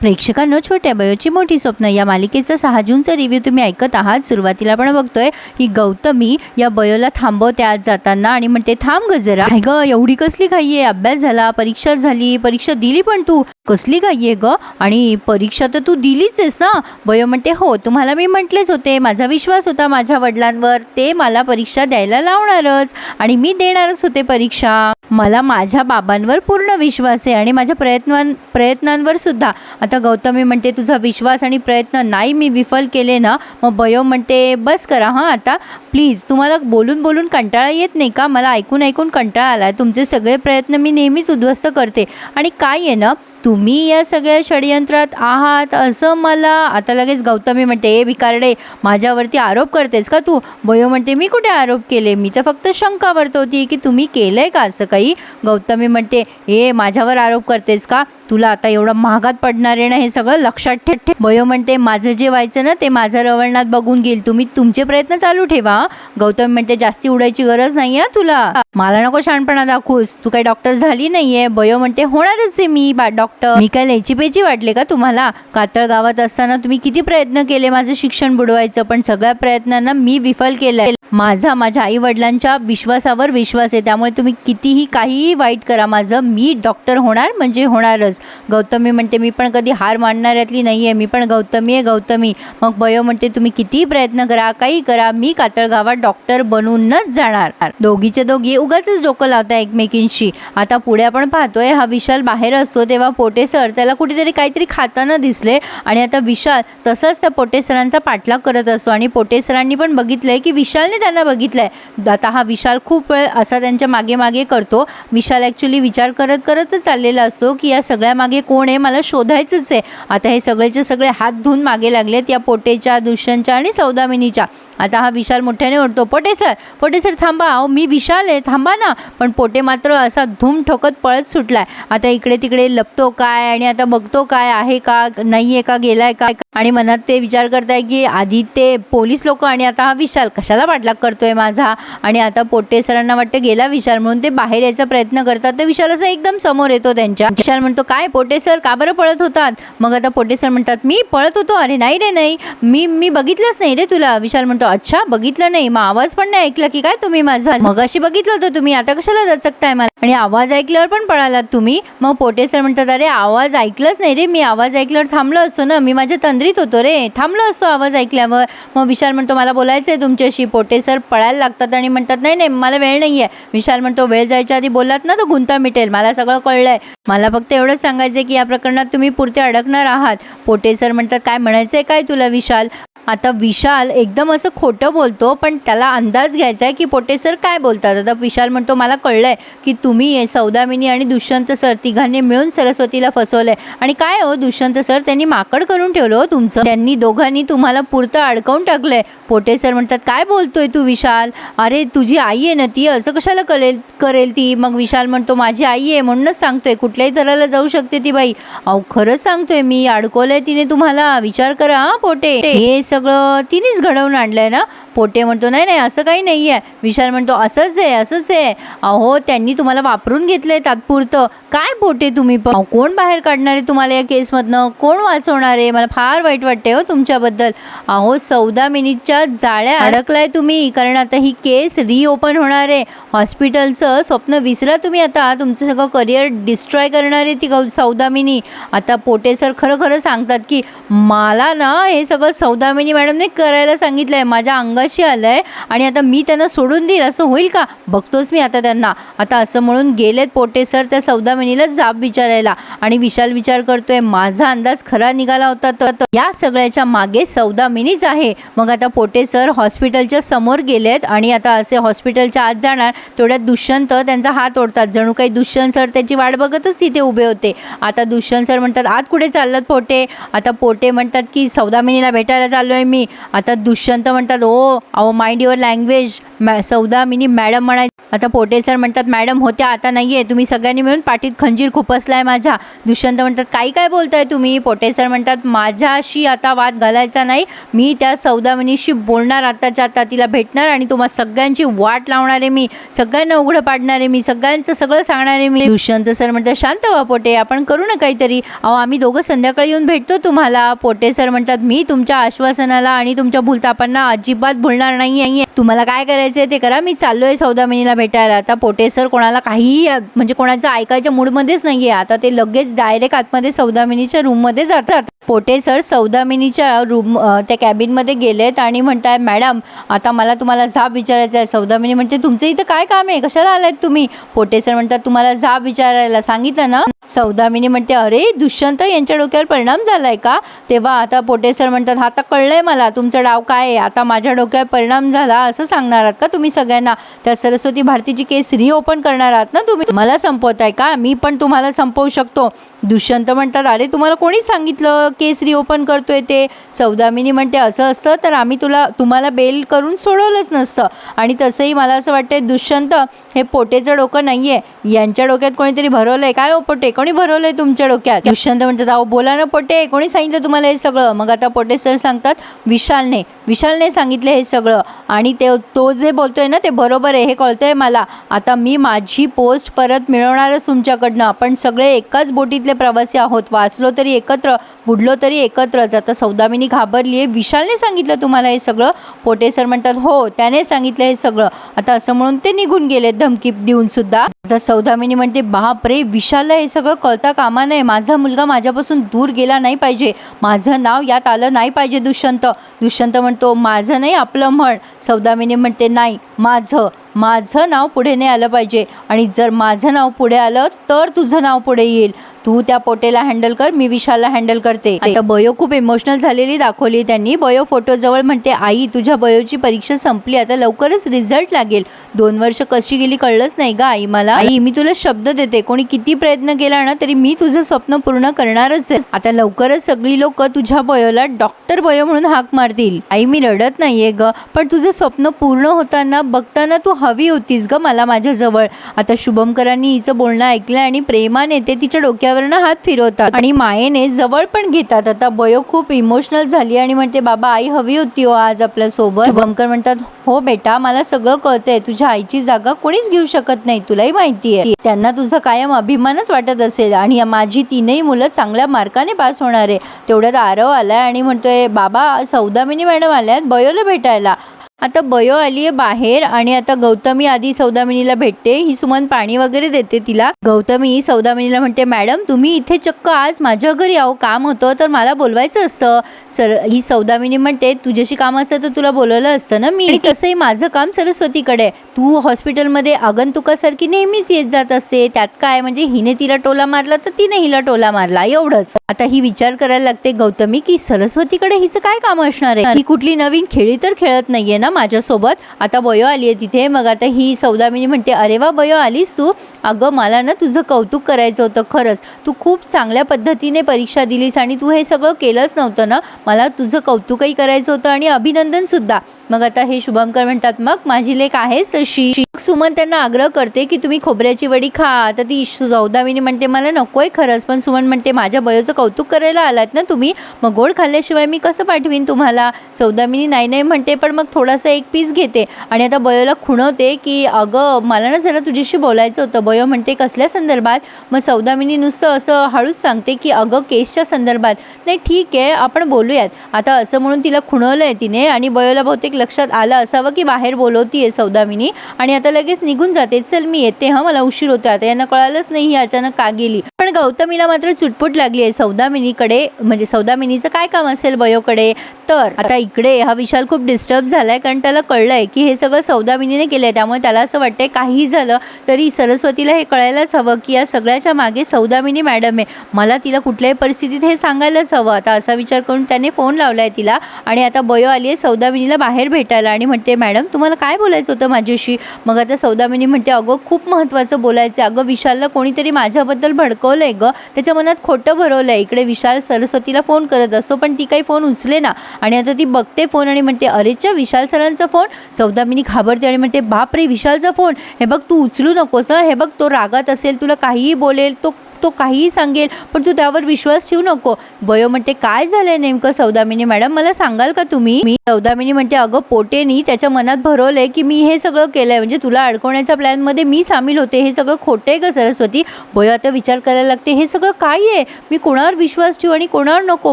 प्रेक्षकांनो छोट्या बयोची मोठी स्वप्न. या मालिकेचा सहा जूनचा रिव्ह्यू तुम्ही ऐकत आहात. सुरुवातीला आपण बघतोय ही गौतमी या बयोला थांबवते आज जाताना आणि म्हणते थांब ग जरा. ग एवढी कसली घाई आहे. अभ्यास झाला परीक्षा झाली परीक्षा दिली पण तू. कसली गाई आहे ग? आणि परीक्षा तर तू दिलीच आहेस ना? बयो म्हणते हो तुम्हाला मी म्हटलेच होते. माझा विश्वास होता माझ्या वडिलांवर. ते मला परीक्षा द्यायला लावणारच आणि मी देणारच होते परीक्षा. मला माझ्या बाबांवर पूर्ण विश्वास आहे आणि माझ्या प्रयत्नां प्रयत्नांवर सुद्धा. आता गौतमी म्हणते तुझा विश्वास आणि प्रयत्न नाही मी विफल केले ना? मग बयो म्हणते बस करा हां आता. प्लीज तुम्हाला बोलून बोलून कंटाळा येत नाही का? मला ऐकून ऐकून कंटाळा आला आहे तुमचे सगळे प्रयत्न मी नेहमीच उद्ध्वस्त करते. आणि काय आहे ना तुम्ही या सगळ्या षडयंत्रात आहात असं मला आता लगेच गौतमी म्हणते ए भिकारडे माझ्यावरती आरोप करतेस का तू? बयो म्हणते मी कुठे आरोप केले? मी तर फक्त शंका वर्तवते की तुम्ही केलं आहे का असं काही? गौतमी म्हणते ए माझ्यावर आरोप करतेस का? तुला आता एवढं महागात पडणार आहे ना हे सगळं लक्षात ठेव. ठेव बयो म्हणते माझं जे व्हायचं ना ते माझं रवळणात बघून घेईल. तुम्ही तुमचे प्रयत्न चालू ठेवा. गौतम गौतमी म्हणते जास्ती उडायची गरज नाही आहे तुला. मला नको शहाणपणा दाखवूस. तू काही डॉक्टर झाली नाहीये. बयो म्हणते होणारच आहे मी बा डॉक्टर मी काय लेची पेची वाटले का तुम्हाला? कातळ गावात असताना तुम्ही किती प्रयत्न केले माझं शिक्षण बुडवायचं पण सगळ्या प्रयत्नांना मी विफल केलंय. माझा माझ्या आई वडिलांच्या विश्वासावर विश्वास आहे त्यामुळे तुम्ही कितीही काहीही वाईट करा माझं. मी डॉक्टर होणार म्हणजे होणारच. गौतमी म्हणते मी पण कधी हार मानणाऱ्यातली नाही आहे मी पण गौतमी आहे गौतमी. मग बयो म्हणते तुम्ही कितीही प्रयत्न करा काही करा मी कातळगावात डॉक्टर बनूनच जाणार. दोघीचे दोघी उगाच डोकं लावता एकमेकींशी. आता पुढे आपण पाहतोय हा विशाल बाहेर असतो तेव्हा पोटे सर त्याला कुठेतरी काहीतरी खाताना दिसले आणि आता विशाल तसंच त्या पोटे सरांचा पाठलाग करत असतो आणि पोटे सरांनी पण आहे की विशालने त्यांना बघितलं आहे आता हा विशाल खूप वेळ असा त्यांच्या मागे मागे करतो. विशाल ॲक्च्युली विचार करत करतच चाललेला असतो की या सगळ्या मागे कोण आहे मला शोधायचंच आहे. आता हे सगळेचे सगळे हात धुवून मागे लागलेत या पोटेच्या दुष्यंतच्या आणि सौदामिनीच्या. आता हा विशाल मोठ्याने ओढतो. पोटे सर पोटे सर थांबा. अहो मी विशाल आहे थांबा ना. पण पोटे मात्र असा धूम ठोकत पळत सुटलाय. आता इकडे तिकडे लपतो काय आणि आता बघतो काय आहे का नाही आहे का गेलाय काय आणि मनात ते विचार करताय की आधी ते पोलीस लोक आणि आता हा विशाल कशाला पाठलाग करतोय माझा? आणि आता पोटे सरांना वाटतं गेला विशाल म्हणून ते बाहेर यायचा प्रयत्न करतात. तर विशाल असं एकदम समोर येतो त्यांच्या. विशाल म्हणतो काय पोटे सर का बरं पळत होतात? मग आता पोटे सर म्हणतात मी पळत होतो. अरे नाही रे नाही. मी मी बघितलंच नाही रे तुला. विशाल म्हणतो अच्छा बघितलं नाही. मग आवाज पण नाही ऐकला की काय तुम्ही माझा? मग अशी बघितलं होतं तुम्ही. आता कशाला दचकताय मला? आणि आवाज ऐकल्यावर पण पळालात तुम्ही. मग पोटे सर म्हणतात अरे आवाज ऐकलंच नाही रे. मी आवाज ऐकल्यावर थांबलो असतो ना. मी माझ्या तंद्रीत होतो रे. थांबलो असतो आवाज ऐकल्यावर. मग विशाल म्हणतो मला बोलायचं आहे तुमच्याशी. पोटे सर पळायला लागतात आणि म्हणतात नाही नाही मला वेळ नाही आहे विशाल म्हणतो वेळ जायच्या आधी बोललात ना तो गुंता मिटेल. मला सगळं कळलंय. मला फक्त एवढंच सांगायचं आहे की या प्रकरणात तुम्ही पुरते अडकणार आहात. पोटे सर म्हणतात काय म्हणायचं आहे काय तुला विशाल? आता विशाल एकदम असं खोटं बोलतो पण त्याला अंदाज घ्यायचा आहे की पोटे सर काय बोलतात. आता विशाल म्हणतो मला कळलं आहे की तुम्ही सौदामिनी आणि दुष्यंत सर तिघांनी मिळून सरस्वतीला फसवलं आहे आणि काय हो दुष्यंत सर त्यांनी माकड करून ठेवलं हो तुमचं? त्यांनी दोघांनी तुम्हाला पुरतं अडकवून टाकलं आहे पोटे सर म्हणतात काय बोलतोय तू विशाल? अरे तुझी आई आहे ना ती असं कशाला करेल करेल ती? मग विशाल म्हणतो माझी आई आहे म्हणूनच सांगतोय कुठल्याही थराला जाऊ शकते ती बाई. अहो खरंच सांगतोय मी अडकवलंय तिने तुम्हाला. विचार करा हा पोटे. हे सगळं तिनेच घडवून आणलं आहे ना? पोटे म्हणतो नाही नाही असं काही नाही आहे विशाल म्हणतो असंच आहे असंच आहे. अहो त्यांनी तुम्हाला वापरून घेतलं आहे तात्पुरतं. काय पोटे तुम्ही पण? कोण बाहेर काढणार आहे तुम्हाला या केसमधनं? कोण वाचवणार आहे? मला फार वाईट वाटते हो तुमच्याबद्दल. अहो चौदा मिनिटच्या जाळ्या अडकलाय तुम्ही कारण आता ही केस रिओपन होणार आहे. हॉस्पिटलचं स्वप्न विसरा तुम्ही आता. तुमचं सगळं करिअर डिस्ट्रॉय करणार आहे ती गौ सौदामिनी आता पोटे सर खरं खरं सांगतात की मला ना हे सगळं सौदामिनी म्हणजे मॅडमने करायला सांगितलं आहे माझ्या अंगाशी आलं आहे आणि आता मी त्यांना सोडून देईल असं होईल का? बघतोच मी आता त्यांना. आता असं म्हणून गेलेत पोटे सर त्या सौदामिनीला जाब विचारायला आणि विशाल विचार करतोय माझा अंदाज खरा निघाला होता तर तर या सगळ्याच्या मागे सौदामिनीच आहे. मग आता पोटे सर हॉस्पिटलच्या समोर गेलेत आणि आता असे हॉस्पिटलच्या आत जाणार. तेवढ्यात दुष्यंत त्यांचा हात ओढतात. जणू काही दुष्यंत सर त्याची वाट बघतच तिथे उभे होते. आता दुष्यंत सर म्हणतात आत कुठे चाललात पोटे? आता पोटे म्हणतात की सौदामिनीला भेटायला चाललो आहे मी. आता दुष्यंत म्हणतात ओ अहो माइंड युअर लँग्वेज मॅ सौदामिनी मॅडम म्हणाय आता पोटे सर म्हणतात मॅडम होत्या आता नाही आहे तुम्ही सगळ्यांनी मिळून पाठीत खंजीर खुपसलाय माझ्या. दुष्यंत म्हणतात काही काय बोलताय तुम्ही? पोटे सर म्हणतात माझ्याशी आता वाद घालायचा नाही. मी त्या सौदामिनीशी बोलणार आताच्या आता तिला भेटणार आणि तुम्हाला सगळ्यांची वाट लावणार आहे मी. सगळ्यांना उघडं पाडणार आहे मी. सगळ्यांचं सगळं सांगणार आहे मी. दुष्यंत सर म्हणतात शांत व्हा पोटे आपण करू ना काहीतरी. अहो आम्ही दोघं संध्याकाळी येऊन भेटतो तुम्हाला. पोटे सर म्हणतात मी तुमच्या आश्वासनाला आणि तुमच्या भूलतापांना अजिबात भुलणार नाही आहे तुम्हाला काय करायचं आहे ते करा. मी चाललो आहे सौदामिनीला भेटायला. आता पोटे सर कोणाला काहीही म्हणजे कोणाचं ऐकायच्या मूडमध्येच नाही आहे आता ते लगेच डायरेक्ट आतमध्ये सौदामिनीच्या रूममध्ये जातात. पोटे सर सौदामिनीच्या रूम त्या कॅबिनमध्ये गेलेत आणि म्हणताय मॅडम आता मला तुम्हाला जाब विचारायचा आहे. सौदामिनी म्हणते तुमचं इथं काय काम आहे? कशाला आलायत तुम्ही? पोटे सर म्हणतात तुम्हाला जाब विचारायला सांगितलं ना? सौदामिनी म्हणते अरे दुष्यंत यांच्या डोक्यावर परिणाम झालाय का? तेव्हा आता पोटे सर म्हणतात आता कळलंय मला तुमचं डाव काय आहे? आता माझ्या डोक्यावर परिणाम झाला असं सांगणार आहात का तुम्ही सगळ्यांना? त्या सरस्वती भारतीची केस रिओपन करणार आहात ना तुम्ही? मला संपवताय का? मी पण तुम्हाला संपवू शकतो. दुष्यंत म्हणतात अरे तुम्हाला कोणी सांगितलं केस रिओपन करतोय ते. सौदामिनी म्हणते असं असतं तर आम्ही तुला तुम्हाला बेल करून सोडवलंच नसतं. आणि तसंही मला असं वाटतंय दुष्यंत हे पोटेचं डोकं नाही आहे यांच्या डोक्यात कोणीतरी भरवलं आहे काय हो पोटे? कोणी आहे तुमच्या डोक्यात? दुष्यंत म्हणतात अहो बोला ना पोटे कोणी सांगितलं तुम्हाला हे सगळं? मग आता पोटे सर सांगतात विशालने विशालने सांगितलं हे सगळं. आणि ते तो जे बोलतोय ना ते बरोबर आहे हे कळतंय मला. आता मी माझी पोस्ट परत मिळवणारच तुमच्याकडनं. आपण सगळे एकाच बोटीतले प्रवासी आहोत. वाचलो तरी एकत्र बुडलो तरी एकत्रच. आता सौदामिनी घाबरली आहे विशालने सांगितलं तुम्हाला हे सगळं? पोटे सर म्हणतात हो त्याने सांगितलं हे सगळं. आता असं म्हणून ते निघून गेले धमकी देऊन सुद्धा. आता सौदामिनी म्हणते बाप रे विशालला हे सगळं कळता कामा नये. माझा मुलगा माझ्यापासून दूर गेला नाही पाहिजे. माझं नाव यात आलं नाही पाहिजे दुष्यंत. दुष्यंत म्हणतो माझं नाही आपलं म्हण. सौदामिनी म्हणते नाही माझं. माझं नाव पुढे नाही आलं पाहिजे. आणि जर माझं नाव पुढे आलं तर तुझं नाव पुढे येईल. तू त्या पोटेला हँडल कर मी विशालला हँडल करते. आता बयो खूप इमोशनल झालेली दाखवली त्यांनी. बयो फोटो जवळ म्हणते आई तुझ्या बयोची परीक्षा संपली आता लवकरच रिझल्ट लागेल. दोन वर्ष कशी गेली कळलंच नाही का आई मला. आई मी तुला शब्द देते. कोणी किती प्रयत्न केला ना तरी मी तुझं स्वप्न पूर्ण करणारच आहे. आता लवकरच सगळी लोक तुझ्या बयोला डॉक्टर बयो म्हणून हाक मारतील. आई मी रडत नाहीये ग पण तुझं स्वप्न पूर्ण होताना बघताना तू हवी होतीस ग मला माझ्याजवळ. आता शुभमकरांनी हिचं बोलणं ऐकलं आणि प्रेमाने ते तिच्या डोक्यावरनं हात फिरवतात आणि मायेने जवळ पण घेतात. आता बयो खूप इमोशनल झाली आणि म्हणते बाबा आई हवी होती हो आज आपल्यासोबत बंकर म्हणतात हो बेटा मला सगळं कळतंय. तुझ्या आईची जागा कोणीच घेऊ शकत नाही. तुलाही माहिती आहे. त्यांना तुझा कायम अभिमानच वाटत असेल आणि माझी तीनही मुलं चांगल्या मार्काने पास होणार आहे. तेवढ्यात आरव आलाय आणि म्हणतोय बाबा सौदामिनी मॅडम आल्यात बयोला भेटायला. आता बयो आली आहे बाहेर आणि आता गौतमी आधी सौदामिनीला भेटते. ही सुमन पाणी वगैरे देते तिला. गौतमी सौदामिनीला म्हणते मॅडम तुम्ही इथे चक्क आज माझ्या घरी आहो काम होतं तर मला बोलवायचं असतं. सर ही सौदामिनी म्हणते तुझ्याशी काम असतं तर तुला बोलवलं असतं ना मी? तसंही माझं काम सरस्वतीकडे तू हॉस्पिटलमध्ये आगंतुकासारखी नेहमीच येत जात असते. त्यात काय? म्हणजे हिने तिला टोला मारला तर तिने हिला टोला मारला. एवढंच. आता ही विचार करायला लागते गौतमी की सरस्वतीकडे हिचं काय काम असणार आहे? ही कुठली नवीन खेळी तर खेळत नाहीये ना माझ्यासोबत. आता बयो आली आहे तिथे. मग आता ही सौदामिनी म्हणते अरे वा बयो आलीस तू? अगं मला ना तुझं कौतुक करायचं होतं खरंच. तू खूप चांगल्या पद्धतीने परीक्षा दिलीस आणि तू हे सगळं केलंच नव्हतं ना? मला तुझं कौतुकही करायचं होतं आणि अभिनंदन सुद्धा. मग आता हे शुभंकर म्हणतात मग माझी लेख आहेस तशी. सुमन त्यांना आग्रह करते की तुम्ही खोबऱ्याची वडी खा. आता ती सौदामिनी म्हणते मला नको आहे खरंच. पण सुमन म्हणते माझ्या बयोचं कौतुक करायला आलात ना तुम्ही? मग गोड खाल्ल्याशिवाय मी कसं पाठवीन तुम्हाला? सौदामिनी नाही नाही म्हणते पण मग थोडासा एक पीस घेते. आणि आता बयोला खुणवते की अगं मला ना जरा तुझ्याशी बोलायचं होतं. बयो म्हणते कसल्या संदर्भात? मग सौदामिनी नुसतं असं हळूच सांगते की अगं केसच्या संदर्भात. नाही ठीक आहे आपण बोलूयात. आता असं म्हणून तिला खुणवलं आहे तिने आणि बयोला बहुतेक लक्षात आलं असावं की बाहेर बोलवतीये सौदामिनी. आणि आता लगेच निघून जाते. चल मी येते हं मला उशीर होतो आता यांना कळालंच नाही ही अचानक का गेली? पण गौतमीला मात्र चुटपुट लागली आहे. सौदामिनीकडे म्हणजे सौदामिनीचं काय काम असेल बयोकडे? तर आता इकडे हा विशाल खूप डिस्टर्ब झालाय. कारण त्याला कळलं आहे की हे सगळं सौदामिनीने केलं आहे त्यामुळे त्याला असं वाटतंय काही झालं तरी सरस्वतीला हे कळायलाच हवं की या सगळ्याच्या मागे सौदामिनी मॅडम आहे. मला तिला कुठल्याही परिस्थितीत हे सांगायलाच हवं. आता असा विचार करून त्याने फोन लावला आहे तिला आणि आता बयो आली आहे सौदामिनीला बाहेर भेटायला आणि म्हणते मॅडम तुम्हाला काय बोलायचं होतं माझ्याशी? मग आता सौदामिनी म्हणते अगं खूप महत्त्वाचं बोलायचं आहे अगं विशालला कोणीतरी माझ्याबद्दल भडकवलं आहे गं. त्याच्या मनात खोटं भरवलं आहे इकडे विशाल सरस्वतीला फोन करत असतो पण ती काही फोन उचले ना. आणि आता ती बघते फोन आणि म्हणते अरेच्या विशाल सरांचा फोन. सौदामिनी घाबरते आणि म्हणते बाप रे विशालचा फोन. हे बघ तू उचलू नकोस हे बघ तो रागात असेल तुला काहीही बोलेल तो तो काहीही सांगेल पण तू त्यावर विश्वास ठेवू नको. बयो म्हणते काय झालंय नेमकं सौदामिनी? मॅडम मला सांगाल का तुम्ही? मी सौदामिनी म्हणते अगं पोटेनी त्याच्या मनात भरवलंय की मी हे सगळं केलंय. म्हणजे तुला अडकवण्याच्या प्लॅनमध्ये मी सामील होते. हे सगळं खोटं आहे का सरस्वती. बयो आता विचार करायला लागते हे सगळं काय आहे? मी कोणावर विश्वास ठेवू आणि कोणावर नको?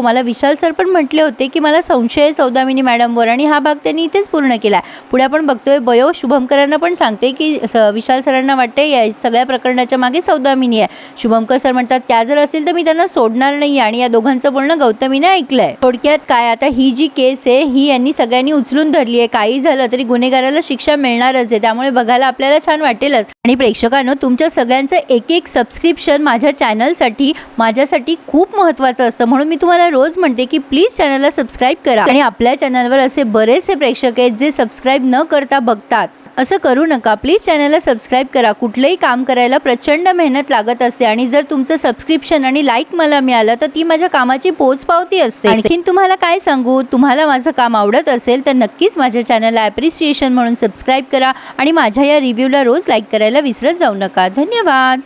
मला विशाल सर पण म्हटले होते की मला संशय आहे सौदामिनी मॅडमवर आणि हा भाग त्यांनी इथेच पूर्ण केला पुढे आपण बघतोय बयो शुभमकरांना पण सांगते की स विशाल सरांना वाटते या सगळ्या प्रकरणाच्या मागे सौदामिनी आहे. शुभमकर सर म्हणतात त्या जर असतील तर मी त्यांना सोडणार नाही आणि या दोघांचं बोलणं गौतमीने ऐकलंय. थोडक्यात काय आता ही जी केस आहे ही यांनी सगळ्यांनी उचलून धरली आहे. काही झालं तरी गुन्हेगाराला शिक्षा मिळणारच आहे. त्यामुळे बघायला आपल्याला छान वाटेलच. आणि प्रेक्षकांनो तुमच्या सगळ्यांचं एक एक सबस्क्रिप्शन माझ्या चॅनलसाठी माझ्यासाठी खूप महत्त्वाचं असतं. म्हणून मी तुम्हाला रोज म्हणते की प्लीज चॅनलला सबस्क्राईब करा. आणि आपल्या चॅनलवर असे बरेचसे प्रेक्षक आहेत जे सबस्क्राईब न करता बघतात. असं करू नका. प्लीज चॅनलला सबस्क्राईब करा. कुठलंही काम करायला प्रचंड मेहनत लागत असते आणि जर तुमचं सबस्क्रिप्शन आणि लाईक मला मिळालं तर ती माझ्या कामाची पोचपावती असते. आणखीन तुम्हाला काय सांगू? तुम्हाला माझं काम आवडत असेल तर नक्कीच माझ्या चॅनलला ॲप्रिसिएशन म्हणून सबस्क्राईब करा आणि माझ्या या रिव्ह्यूला रोज लाईक करायला विसरत जाऊ नका. धन्यवाद.